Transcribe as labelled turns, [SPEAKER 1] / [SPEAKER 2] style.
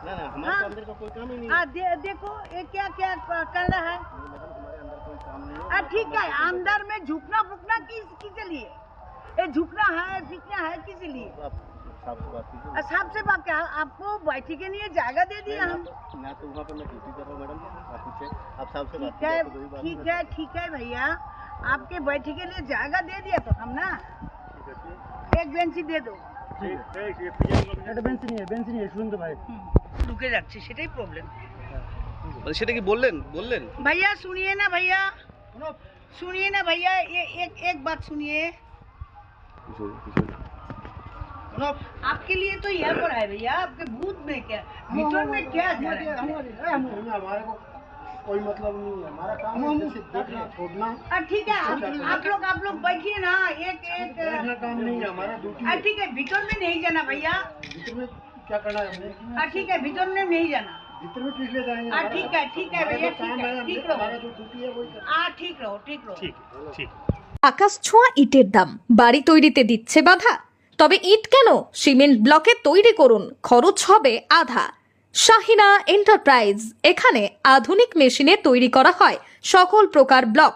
[SPEAKER 1] हमारे
[SPEAKER 2] हाँ।
[SPEAKER 1] अंदर का कोई काम ही नहीं
[SPEAKER 2] आ,
[SPEAKER 1] हाँ,
[SPEAKER 2] दे, देखो ये क्या क्या कर रहा है।
[SPEAKER 1] हाँ,
[SPEAKER 2] ठीक है अंदर में झुकना फुकना किस किस लिए? ये झुकना है फिकना है किस लिए?
[SPEAKER 1] साहब से बात
[SPEAKER 2] क्या आपको बैठी के लिए जायगा दे दिया हम। ठीक है ठीक है। ठीक है भैया। आपके बैठी के लिए जायगा दे दिया तो हम ना एक बेंची दे दो।
[SPEAKER 3] ठीक है बेंच नहीं है बेंच नहीं
[SPEAKER 2] है सुन दो भाई। हम्म। ঢুকে যাচ্ছে সেটাই প্রবলেম
[SPEAKER 4] মানে সেটা কি বললেন বললেন
[SPEAKER 2] भैया सुनिए ना भैया सुनिए ना भैया ये एक एक बात सुनिए आपके लिए तो यहाँ पर है भैया आपके भूत में क्या भीतर में क्या जा रहा है
[SPEAKER 3] हमारे को कोई मतलब नहीं है हमारा काम है जैसे देखना छोड़ना
[SPEAKER 2] हाँ, ठीक है आप, आप लोग आप लोग बैठिए ना एक एक
[SPEAKER 3] देखना काम नहीं है हमारा ड्यूटी
[SPEAKER 2] हाँ, ठीक है भीतर में नहीं जाना भैया
[SPEAKER 3] भीतर में क्या करना है हमने
[SPEAKER 2] हाँ, ठीक है भीतर में नहीं जाना
[SPEAKER 3] भीतर में किस लिए जाएंगे
[SPEAKER 2] हाँ, ठीक है, ठीक है,
[SPEAKER 3] हमारा
[SPEAKER 2] भैया,
[SPEAKER 3] जो काम
[SPEAKER 2] ठीक है,
[SPEAKER 3] है
[SPEAKER 2] ठीक
[SPEAKER 3] हमने-
[SPEAKER 2] रहो।
[SPEAKER 3] हमारा जो ड्यूटी है वही करना
[SPEAKER 2] हाँ ठीक रहो ठीक रहो
[SPEAKER 5] আকাশ ছোঁয়া ইটের দাম বাড়ি তৈরিতে দিচ্ছে বাধা তবে ইট কেন সিমেন্ট ব্লকে তৈরি করুন খরচ হবে আধা শাহিনা এন্টারপ্রাইজ এখানে আধুনিক মেশিনে তৈরি করা হয় সকল প্রকার ব্লক